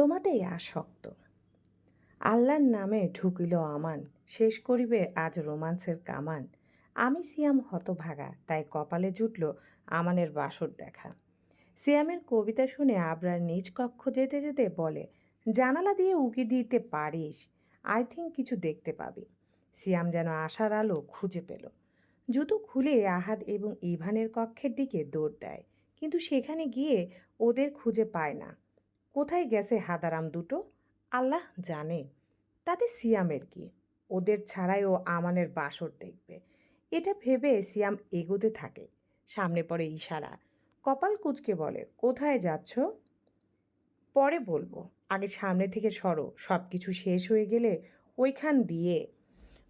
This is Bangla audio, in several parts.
তোমাতেই আসক্ত। আল্লাহর নামে ঢুকিল আমান শেষ করিবে আজ রোমান্সের কামান। আমি সিয়াম হতভাগা, তাই কপালে জুটল আমানের বাসর দেখা। সিয়ামের কবিতা শুনে আবরার নিজ কক্ষ যেতে যেতে বলে, জানালা দিয়ে উকি দিতে পারিস, আই থিঙ্ক কিছু দেখতে পাবি। সিয়াম যেন আশার আলো খুঁজে পেল। জুতো খুলে আহাদ এবং ইভানের কক্ষের দিকে দৌড় দেয়, কিন্তু সেখানে গিয়ে ওদের খুঁজে পায় না। কোথায় গেছে হাদারাম দুটো? আল্লাহ জানে। তাতে সিয়ামের কি? ওদের ছাড়াই ও আমানের বাসর দেখবে। এটা ভেবে সিয়াম এগোতে থাকে। সামনে পড়ে ইশারা। কপাল কুচকে বলে, কোথায় যাচ্ছ? পরে বলব, আগে সামনে থেকে সরো। সব কিছু শেষ হয়ে গেলে ওইখান দিয়ে।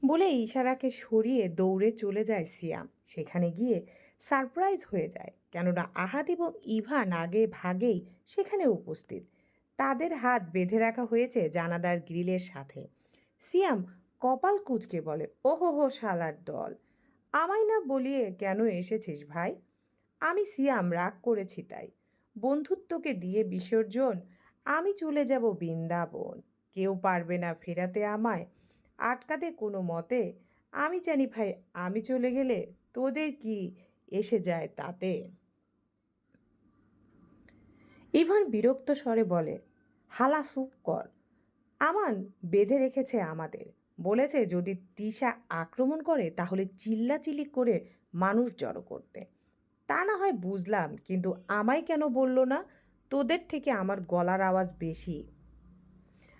বলে ইশারাকে সরিয়ে দৌড়ে চলে যায় সিয়াম। সেখানে গিয়ে সারপ্রাইজ হয়ে যায়। কেননা আহাদ এবং ইভান আগে ভাগেই সেখানে উপস্থিত। তাদের হাত বেঁধে রাখা হয়েছে জানাদার গ্রিলের সাথে। সিয়াম কপাল কুচকে বলে, ওহো হো শালার দল, আমায় না বলিয়ে কেন এসেছিস ভাই? আমি সিয়াম, রাগ করেছি তাই। বন্ধুত্বকে দিয়ে বিসর্জন, আমি চলে যাব বৃন্দাবন। কেউ পারবে না ফেরাতে আমায়। আটকাতে কোনো মতে, আমি জানি ভাই, আমি চলে গেলে তোদের কি এসে যায় তাতে? ইভান বিরক্ত স্বরে বলে হালা সুপ কর। আমান বেঁধে রেখেছে আমাদের। বলেছে, যদি তৃষা আক্রমণ করে, তাহলে চিল্লাচিল্লি করে মানুষ জড়ো করতে। তা না হয় বুঝলাম, কিন্তু আমায় কেন বলল না? তোদের থেকে আমার গলার আওয়াজ বেশি।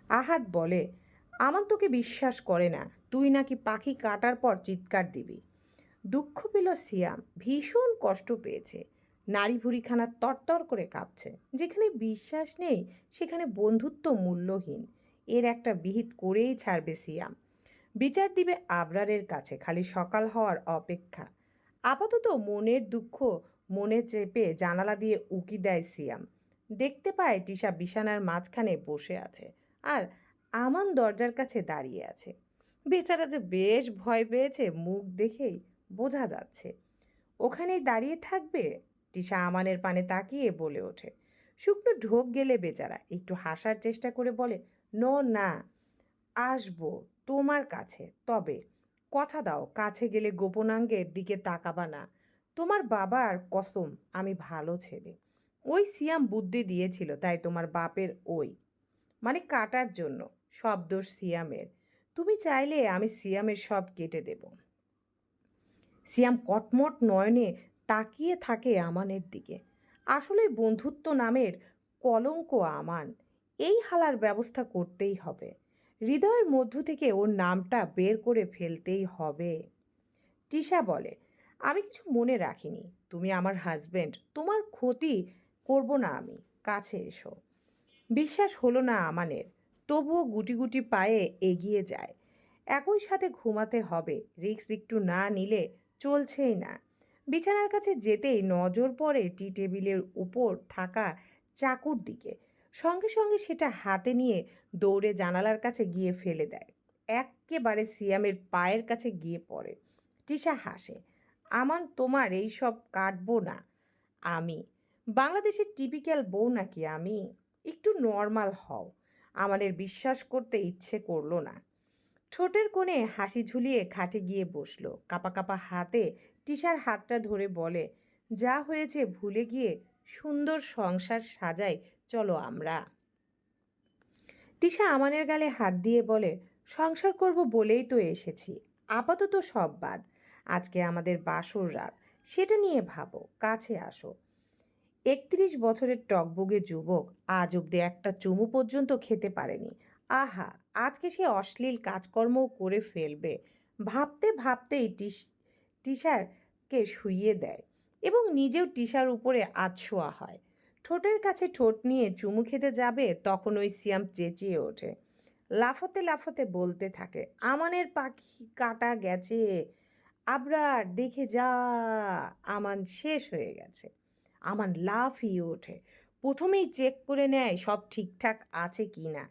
আহাত বলে, আমান তোকে বিশ্বাস করে না। তুই নাকি পাখি কাটার পর চিৎকার দিবি। দুঃখ পেল সিয়াম, ভীষণ কষ্ট পেয়েছে। নারী ভুড়িখানা তরতর করে কাঁপছে। যেখানে বিশ্বাস নেই, সেখানে বন্ধুত্ব মূল্যহীন। এর একটা বিহিত করেই ছাড়বে সিয়াম। বিচার দিবে আবরারের কাছে, খালি সকাল হওয়ার অপেক্ষা। আপাতত মনের দুঃখ মনে চেপে জানালা দিয়ে উকি দেয় সিয়াম। দেখতে পায় টিশা বিছানার মাঝখানে বসে আছে আর আমান দরজার কাছে দাঁড়িয়ে আছে। বেচারা যে বেশ ভয় পেয়েছে, মুখ দেখেই বোঝা যাচ্ছে। ওখানেই দাঁড়িয়ে থাকবে? টিশা আমানের পানে তাকিয়ে বলে ওঠে। শুকনো ঢোক গেলে বেচারা, একটু হাসার চেষ্টা করে বলে, নো, না, আসব তোমার কাছে, তবে কথা দাও, কাছে গেলে গোপনাঙ্গের দিকে তাকাবা না। তোমার বাবার কসম, আমি ভালো ছেলে। ওই সিয়াম বুদ্ধি দিয়েছিল, তাই তোমার বাপের ওই। মানে কাটার জন্য, সব দোষ সিয়ামের। তুমি চাইলে আমি সিয়ামের সব কেটে দেব। সিয়াম কটমট নয়নে তাকিয়ে থাকে আমানের দিকে। আসলে বন্ধুত্ব নামের কলঙ্ক আমান। এই হালার ব্যবস্থা করতেই হবে। হৃদয়ের মধ্য থেকে ওর নামটা বের করে ফেলতেই হবে। টিশা বলে, আমি কিছু মনে রাখিনি। তুমি আমার হাজবেন্ড তোমার ক্ষতি করব না আমি। কাছে এসো। বিশ্বাস হলো না আমানের। তবুও গুটি গুটি পায়ে এগিয়ে যায়। একই সাথে ঘুমাতে হবে। রিক্স একটু না নিলে চলছেই না। বিছানার কাছে যেতেই নজর পড়ে টি টেবিলের উপর থাকা চাকুর দিকে। সঙ্গে সঙ্গে সেটা হাতে নিয়ে দৌড়ে জানালার কাছে গিয়ে ফেলে দেয়। একেবারে সিয়ামের পায়ের কাছে গিয়ে পড়ে। টিশা হাসে, আমার তোমার এই সব কাটবো না। আমি? বাংলাদেশের টিপিক্যাল বউ নাকি আমি? একটু নর্মাল হও। আমাদের বিশ্বাস করতে ইচ্ছে করল না। ঠোঁটের কোণে হাসি ঝুলিয়ে খাটে গিয়ে বসল। কাপা কাপা হাতে টিশার হাতটা ধরে বলে, যা হয়েছে ভুলে গিয়ে সুন্দর সংসার সাজাই, চলো আমরা। টিশা আমানের গালে হাত দিয়ে বলে, সংসার করব বলেই তো এসেছি, আপাতত সব বাদ, আজকে আমাদের বাসর রাত, সেটা নিয়ে ভাবো, কাছে আসো। একত্রিশ বছরের টকবগে যুবক আজ অব্দি একটা চুমু পর্যন্ত খেতে পারেনি। আহা, আজকে সে অশ্লীল কাজকর্মও করে ফেলবে। ভাবতে ভাবতেই টিস টিশারকে শুইয়ে দেয় এবং নিজেও টিশার উপরে আধশোয়া হয়। ঠোঁটের কাছে ঠোঁট নিয়ে চুমু খেতে যাবে তখন ওই সিয়াম চেঁচিয়ে ওঠে। লাফাতে লাফাতে বলতে থাকে, আমানের পাখি কাটা গেছে। আবরার, দেখে যা, আমান শেষ হয়ে গেছে। আমান লাফিয়ে ওঠে। প্রথমেই চেক করে নেয় সব ঠিকঠাক আছে কি না।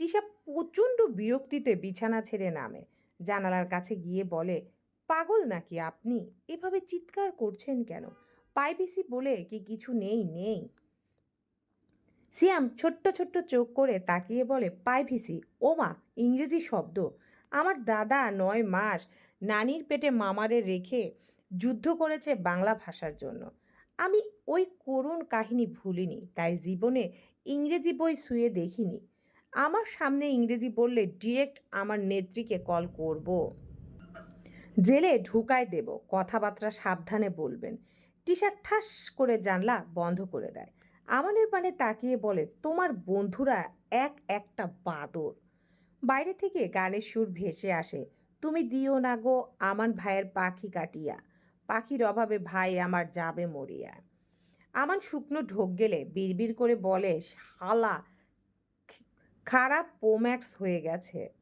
টিশা প্রচণ্ড বিরক্তিতে বিছানা ছেড়ে নামে। জানালার কাছে গিয়ে বলে পাগল নাকি আপনি? এভাবে চিৎকার করছেন কেন? পাইপিসি বলে কি কিছু নেই নেই। সিয়াম ছোট্ট ছোট্ট চোখ করে তাকিয়ে বলে পাইভিসি ও মা, ইংরেজি শব্দ। আমার দাদা নয় মাস নানির পেটে মামারে রেখে যুদ্ধ করেছে বাংলা ভাষার জন্য। আমি ওই করুণ কাহিনী ভুলিনি, তাই জীবনে ইংরেজি বই শুয়ে দেখিনি। আমার সামনে ইংরেজি বললে ডিরেক্ট আমার নেত্রীকে কল করব। জেলে ঢুকায় দেব, কথাবার্তা সাবধানে বলবেন। টিশার ঠাস করে জানলা বন্ধ করে দেয়। আমানের পানে তাকিয়ে বলে, তোমার বন্ধুরা এক একটা বাঁদর। বাইরে থেকে গানের সুর ভেসে আসে, তুমি দিও না গো আমান ভাইয়ের পাখি কাটিয়া। পাখির অভাবে ভাই আমার যাবে মরিয়া। আমান শুকনো ঢোক গেলে বিড়বিড় করে বলে, শালা খারাপ পোম্যাক্স হয়ে গেছে।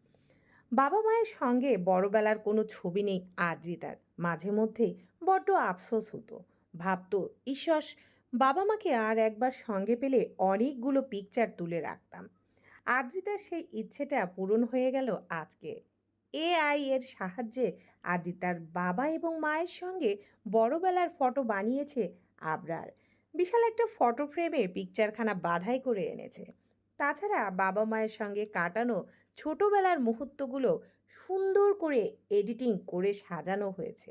বাবা মায়ের সঙ্গে বড়বেলার কোনো ছবি নেই আদ্রিতার। মাঝে মধ্যেই বড্ড আফসোস হতো। ভাবতো ঈশ্বর বাবা মাকে আর একবার সঙ্গে পেলে অনেকগুলো পিকচার তুলে রাখতাম। আদ্রিতার সেই ইচ্ছেটা পূরণ হয়ে গেল আজকে। এআই এর সাহায্যে আদ্রিতার বাবা এবং মায়ের সঙ্গে বড়বেলার ফটো বানিয়েছে আবরার। বিশাল একটা ফটো ফ্রেমে পিকচারখানা বাধাই করে এনেছে। তাছাড়া বাবা মায়ের সঙ্গে কাটানো ছোটবেলার মুহূর্তগুলো সুন্দর করে এডিটিং করে সাজানো হয়েছে।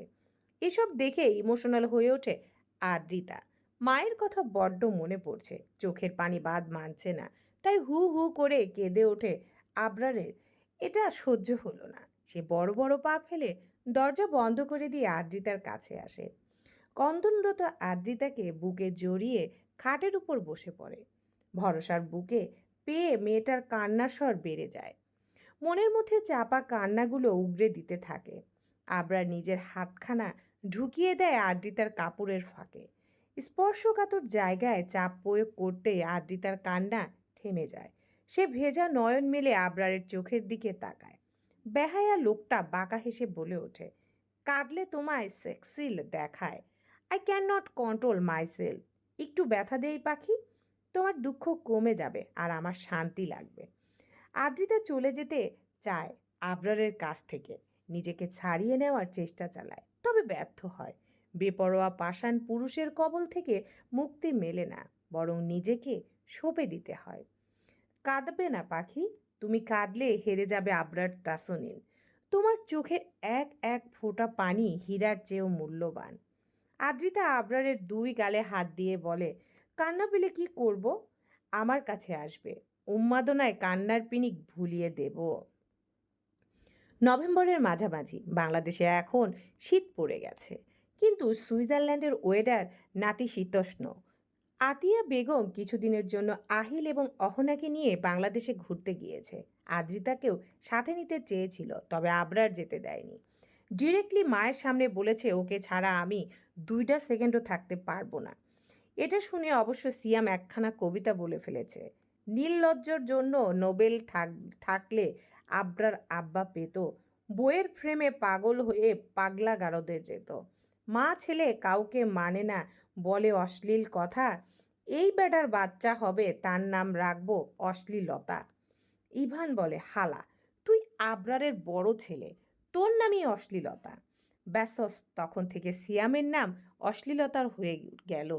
এসব দেখে ইমোশনাল হয়ে ওঠে আদ্রিতা। মায়ের কথা বড্ড মনে পড়ছে, চোখের পানি বাদ মানছে না, তাই হু হু করে কেঁদে ওঠে আবরারের। এটা সহ্য হলো না। সে বড় বড় পা ফেলে দরজা বন্ধ করে দিয়ে আদ্রিতার কাছে আসে। কন্দনরত আদ্রিতাকে বুকে জড়িয়ে খাটের উপর বসে পড়ে। ভরসার বুকে পেয়ে মেয়েটার কান্নার স্বর বেড়ে যায়। মনের মধ্যে চাপা কান্নাগুলো উগরে দিতে থাকে। আবরার নিজের হাতখানা ঢুকিয়ে দেয় আদ্রিতার কাপড়ের ফাঁকে। স্পর্শকাতর জায়গায় চাপ প্রয়োগ করতেই আদ্রিতার কান্না থেমে যায়। সে ভেজা নয়ন মেলে আবরারের চোখের দিকে তাকায়। বেহায়া লোকটা বাঁকা হেসে বলে ওঠে, কাঁদলে তোমায় সেক্সিল দেখায়। I can not control my myself একটু ব্যথা দেই পাখি? তোমার দুঃখ কমে যাবে আর আমার শান্তি লাগবে। আদ্রিতা চলে যেতে চায় আবরারের কাছ থেকে। নিজেকে ছাড়িয়ে নেওয়ার চেষ্টা চালায়, তবে ব্যর্থ হয়। বেপরোয়া পাষাণ পুরুষের কবল থেকে মুক্তি মেলে না, বরং নিজেকে সঁপে দিতে হয়। কাঁদবে না পাখি, তুমি কাঁদলে হেরে যাবে আবরার তাসনিন। তোমার চোখের এক এক ফোঁটা পানি হীরার চেয়েও মূল্যবান। আদ্রিতা আবরারের দুই গালে হাত দিয়ে বলে কান্না পেলে কি করব? আমার কাছে আসবে। উন্মাদনায় কান্নার পিনিক ভুলিয়ে দেব। নভেম্বরের মাঝামাঝি, বাংলাদেশে এখন শীত পড়ে গেছে। কিন্তু সুইজারল্যান্ডের ওয়েদার নাতিশীতোষ্ণ আতিয়া বেগম কিছুদিনের জন্য আহিল এবং অহনাকে নিয়ে বাংলাদেশে ঘুরতে গিয়েছে। আদ্রিতাকেও সাথে নিতে চেয়েছিল, তবে আবরার যেতে দেয়নি। ডিরেক্টলি মায়ের সামনে বলেছে, ওকে ছাড়া আমি দুইটা সেকেন্ডও থাকতে পারব না। এটা শুনে অবশ্য সিয়াম একখানা কবিতা বলে ফেলেছে। নীললজ্জর জন্য নোবেল থাক, থাকলে আব্রার আব্বা পেত। বইয়ের ফ্রেমে পাগল হয়ে পাগলা গারদে যেত। মা ছেলে কাউকে মানে না, বলে অশ্লীল কথা। এই বেটার বাচ্চা হবে, তার নাম রাখব অশ্লীলতা। ইভান বলে, হালা, তুই আবরারের বড় ছেলে, তোর নামই অশ্লীলতা। ব্যাসস তখন থেকে সিয়ামের নাম অশ্লীলতার হয়ে গেল।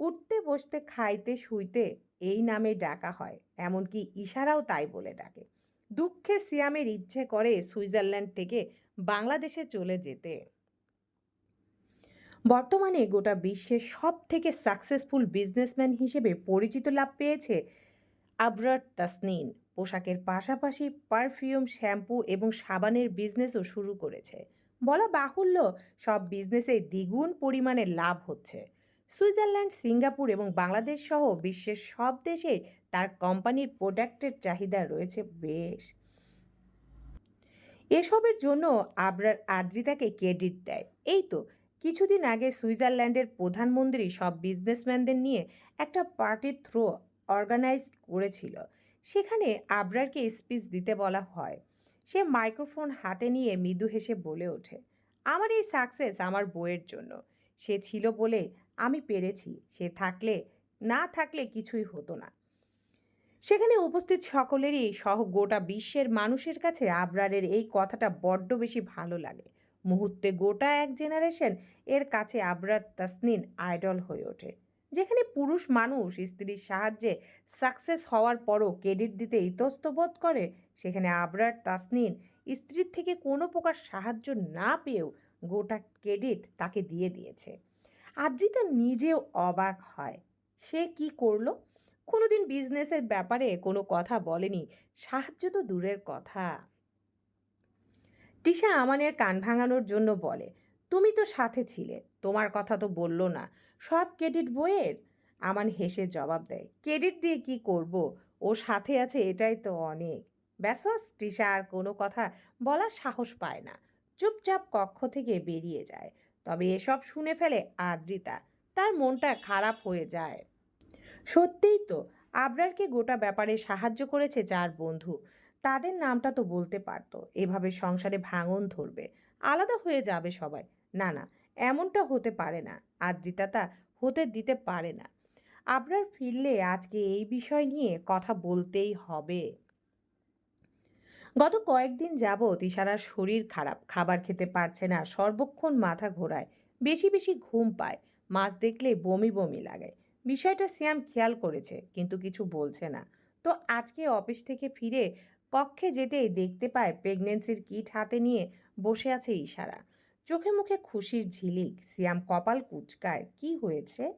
উঠতে, বসতে, খাইতে, শুইতে এই নামে ডাকা হয়। এমনকি ইশারাও তাই বলে ডাকে। দুঃখে সিয়ামের ইচ্ছে করে সুইজারল্যান্ড থেকে বাংলাদেশে চলে যেতে। বর্তমানে গোটা বিশ্বের সব থেকে সাকসেসফুল বিজনেসম্যান হিসেবে পরিচিত লাভ পেয়েছে আবরার তাসনিন। পোশাকের পাশাপাশি পারফিউম, শ্যাম্পু এবং সাবানের বিজনেসও শুরু করেছে। বলা বাহুল্য, সব বিজনেসে দ্বিগুণ পরিমাণে লাভ হচ্ছে। সুইজারল্যান্ড, সিঙ্গাপুর এবং বাংলাদেশ সহ বিশ্বের সব দেশে তার কোম্পানির প্রোডাক্টের চাহিদা রয়েছে বেশ। এসবের জন্য আবরার আদ্রিতাকে ক্রেডিট দেয়। এই তো, কিছুদিন আগে সুইজারল্যান্ডের প্রধানমন্ত্রী সব বিজনেসম্যানদের নিয়ে একটা পার্টি থ্রো অর্গানাইজ করেছিল। সেখানে আবরারকে স্পিচ দিতে বলা হয়। সে মাইক্রোফোন হাতে নিয়ে মৃদু হেসে বলে ওঠে, আমার এই সাকসেস আমার বইয়ের জন্য। সে ছিল বলে আমি পেরেছি, সে থাকলে, না থাকলে কিছুই হতো না। সেখানে উপস্থিত সকলেরই সহ গোটা বিশ্বের মানুষের কাছে আবরারের এই কথাটা বড্ড বেশি ভালো লাগে। মুহূর্তে গোটা এক জেনারেশন এর কাছে আবরার তাসনিন আইডল হয়ে ওঠে, যেখানে পুরুষ মানুষ স্ত্রীর সাহায্যে সাকসেস হওয়ার পরও ক্রেডিট দিতে ইতস্তবোধ করে, সেখানে আবরার তাসনিন স্ত্রীর থেকে কোনো প্রকার সাহায্য না পেয়েও গোটা ক্রেডিট তাকে দিয়ে দিয়েছে। আদ্রিতা নিজেও অবাক হয়। সে কি করল? কোনোদিন বিজনেসের ব্যাপারে কোনো কথা বলেনি। সাহায্য তো দূরের কথা। তিশা আমানের কান ভাঙানোর জন্য বলে, তুমি তো সাথে ছিলে, তোমার কথা তো বলল না। সব ক্রেডিট বইয়ের? আমান হেসে জবাব দেয়, ক্রেডিট দিয়ে কি করব? ও সাথে আছে, এটাই তো অনেক। ব্যাসস টিশা আর কোনো কথা বলার সাহস পায় না। চুপচাপ কক্ষ থেকে বেরিয়ে যায়। তবে এসব শুনে ফেলে আদ্রিতা। তার মনটা খারাপ হয়ে যায়। সত্যিই তো, আবরারকে গোটা ব্যাপারে সাহায্য করেছে যার বন্ধু। তাদের নামটা তো বলতে পারতো, এভাবে সংসারে ভাঙন ধরবে। আলাদা হয়ে যাবে সবাই। না না, এমনটা হতে পারে না। আদ্রিতা তা হতে দিতে পারে না। আবরার ফিরলে আজকে এই বিষয় নিয়ে কথা বলতেই হবে। গত কয়েকদিন যাবৎ ইশারার শরীর খারাপ, খাবার খেতে পারছে না, সর্বক্ষণ মাথা ঘোরায়, বেশি বেশি ঘুম পায়, মাছ দেখলে বমি বমি লাগে। বিষয়টা সিয়াম খেয়াল করেছে, কিন্তু কিছু বলছে না। তো আজকে অফিস থেকে ফিরে কক্ষে যেতেই দেখতে পায় প্রেগনেন্সির কিট হাতে নিয়ে বসে আছে ইশারা। চোখে মুখে খুশির ঝিলিক, সিয়াম কপাল কুচকায়, কি হয়েছে?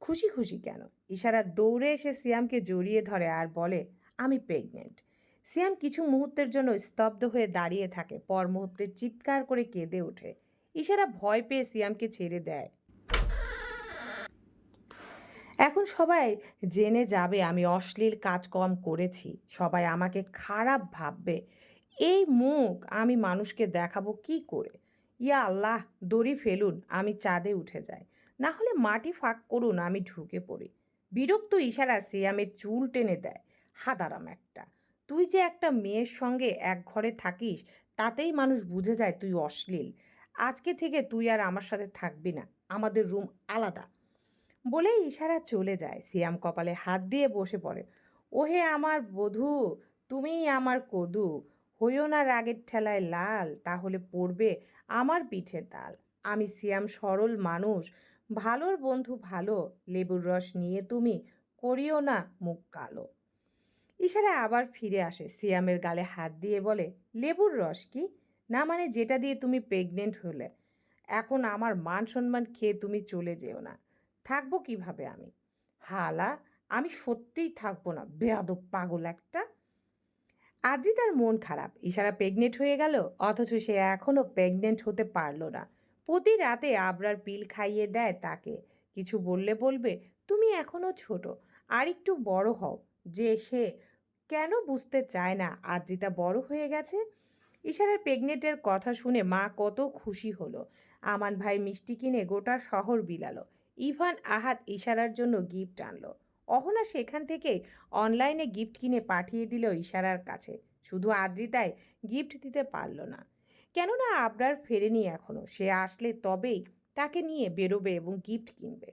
খুশি খুশি কেন? ইশারা দৌড়ে এসে সিয়ামকে জড়িয়ে ধরে আর বলে, আমি প্রেগনেন্ট। সিয়াম কিছু মুহূর্তের জন্য স্তব্ধ হয়ে দাঁড়িয়ে থাকে। পর মুহূর্তে চিৎকার করে কেঁদে ওঠে। ইশারা ভয় পেয়ে সিয়ামকে ছেড়ে দেয়। এখন সবাই জেনে যাবে আমি অশ্লীল কাজকর্ম করেছি। সবাই আমাকে খারাপ ভাববে। এই মুখ আমি মানুষকে দেখাবো কি করে? ইয়া আল্লাহ, দড়ি ফেলুন, আমি চাঁদে উঠে যাই। না হলে মাটি ফাঁক করুন, আমি ঢুকে পড়ি। বিরক্ত ইশারা সিয়ামের চুল টেনে দেয়। হাদারাম একটা। তুই যে একটা মেয়ের সঙ্গে এক ঘরে থাকিস, তাতেই মানুষ বুঝে যায় তুই অশ্লীল। আজকে থেকে তুই আর আমার সাথে থাকবি না, আমাদের রুম আলাদা। বলেই ইশারা চলে যায়, সিয়াম কপালে হাত দিয়ে বসে পড়ে। ওহে আমার বধূ, তুমিই আমার কদু, হইও না রাগের ঠেলায় লাল, তাহলে পড়বে আমার পিঠে তাল। আমি সিয়াম সরল মানুষ, ভালোর বন্ধু ভালো, লেবুর রস নিয়ে তুমি করিও না মুখ কালো। ইশারা আবার ফিরে আসে। সিয়ামের গালে হাত দিয়ে বলে, লেবুর রস কি? না মানে যেটা দিয়ে তুমি প্রেগনেন্ট হলে। এখন আমার মান সম্মান খেয়ে তুমি চলে যেও না। থাকব কীভাবে আমি? হালা, আমি সত্যিই থাকব না, বেয়াদব পাগল একটা। আদ্রিতার মন খারাপ। ইশারা প্রেগনেন্ট হয়ে গেল, অথচ সে এখনও প্রেগনেন্ট হতে পারল না। প্রতি রাতে আবরার পিল খাইয়ে দেয় তাকে। কিছু বললে বলবে, তুমি এখনও ছোট আর একটু বড় হও। যে সে কেন বুঝতে চায় না? আদ্রিতা বড় হয়ে গেছে। ইশারার প্রেগনেন্টের কথা শুনে মা কত খুশি হলো। আমান ভাই মিষ্টি কিনে গোটা শহর বিলালো। ইভান আহাত ইশারার জন্য গিফট আনলো। অহনা সেখান থেকে অনলাইনে গিফট কিনে পাঠিয়ে দিল ইশারার কাছে। শুধু আদ্রিতায় গিফট দিতে পারল না। কেননা আবরার ফেরেনি এখনও সে আসলে তবেই তাকে নিয়ে বেরোবে এবং গিফট কিনবে।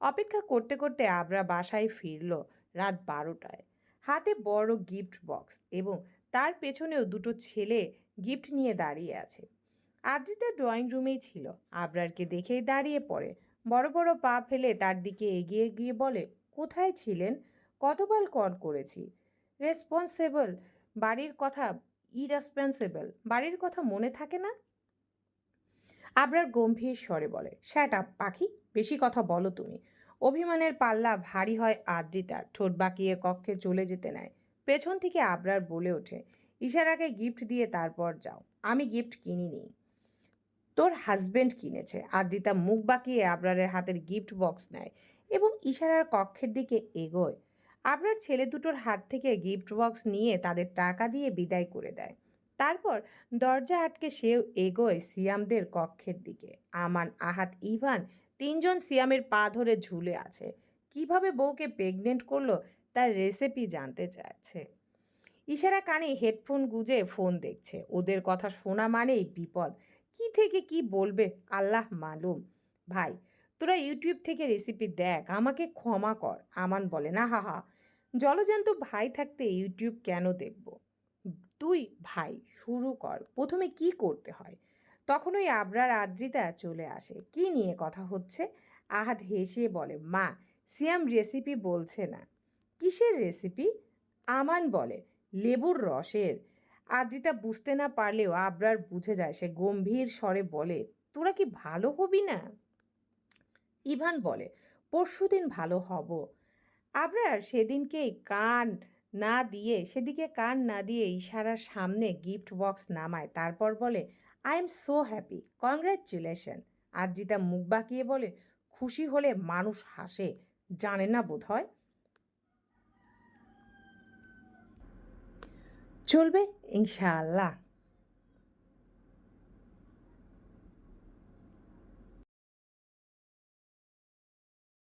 অপেক্ষা করতে করতে আবরা বাসায় ফিরল রাত বারোটায়। হাতে বড় গিফট বক্স এবং তার পেছনেও দুটো ছেলে গিফট নিয়ে দাঁড়িয়ে আছে। আদ্রিতা ড্রয়িং রুমেই ছিল। আবরারকে দেখেই দাঁড়িয়ে পড়ে। বড় বড় পা ফেলে তার দিকে এগিয়ে গিয়ে বলে, কোথায় ছিলেন? কতবার কল করেছি? রেসপন্সেবল। বাড়ির কথা ইরেসপন্সিবল। বাড়ির কথা মনে থাকে না? আবরার গম্ভীর স্বরে বলে, শ্যাট আপ পাখি, বেশি কথা বলো তুমি। অভিমানের পাল্লা ভারী হয় আদ্রিতার, ঠোঁট বাঁকিয়ে কক্ষে চলে যেতে নেয়। পেছন থেকে আবরার বলে ওঠে, ইশারাকে গিফট দিয়ে তারপর যাও, আমি গিফট কিনিনি। তোর হাজবেন্ড কিনেছে। আদ্রিতা মুখ বাঁকিয়ে আবরারের হাতের গিফট বক্স নেয় এবং ইশারার কক্ষের দিকে এগোয়। আবরার ছেলে দুটোর হাত থেকে গিফট বক্স নিয়ে তাদের টাকা দিয়ে বিদায় করে দেয়। তারপর দরজা আটকে সেও এগোয় সিয়ামদের কক্ষের দিকে। আমান, আহাত, ইভান তিনজন সিয়ামের পা ধরে ঝুলে আছে। কীভাবে বউকে প্রেগনেন্ট করল তার রেসিপি জানতে চাইছে। ইশারা কানে হেডফোন গুজে ফোন দেখছে। ওদের কথা শোনা মানেই বিপদ। কি থেকে কি বলবে আল্লাহ মালুম। ভাই, তোরা ইউটিউব থেকে রেসিপি দেখ, আমাকে ক্ষমা কর। আমান বলে, না, হা হা। জলজান্ত ভাই থাকতে ইউটিউব কেন দেখব? তুই ভাই, শুরু কর। প্রথমে কি করতে হয়? তখন ওই আবরার আদ্রিতা চলে আসে। কি নিয়ে কথা হচ্ছে? আহাদ হেসে বলে, মা, সিয়াম রেসিপি বলছে না। কিসের রেসিপি আমান বলে, লেবুর রসের। আদ্রিতা বুঝতে না পারলেও আবরার বুঝে যায়, সে গম্ভীর স্বরে বলে, তোরা কি ভালো হবি না? ইভান বলে, পরশুদিন ভালো হব। আবরার সেদিনকেই কান না দিয়ে, সেদিকে কান না দিয়ে ইশারার সামনে গিফট বক্স নামায়। তারপর বলে I am so happy congratulation Adrita মুখ বাঁকিয়ে বলে, খুশি হলে মানুষ হাসে, জানে না বোধ হয় চলবে ইনশাআল্লাহ।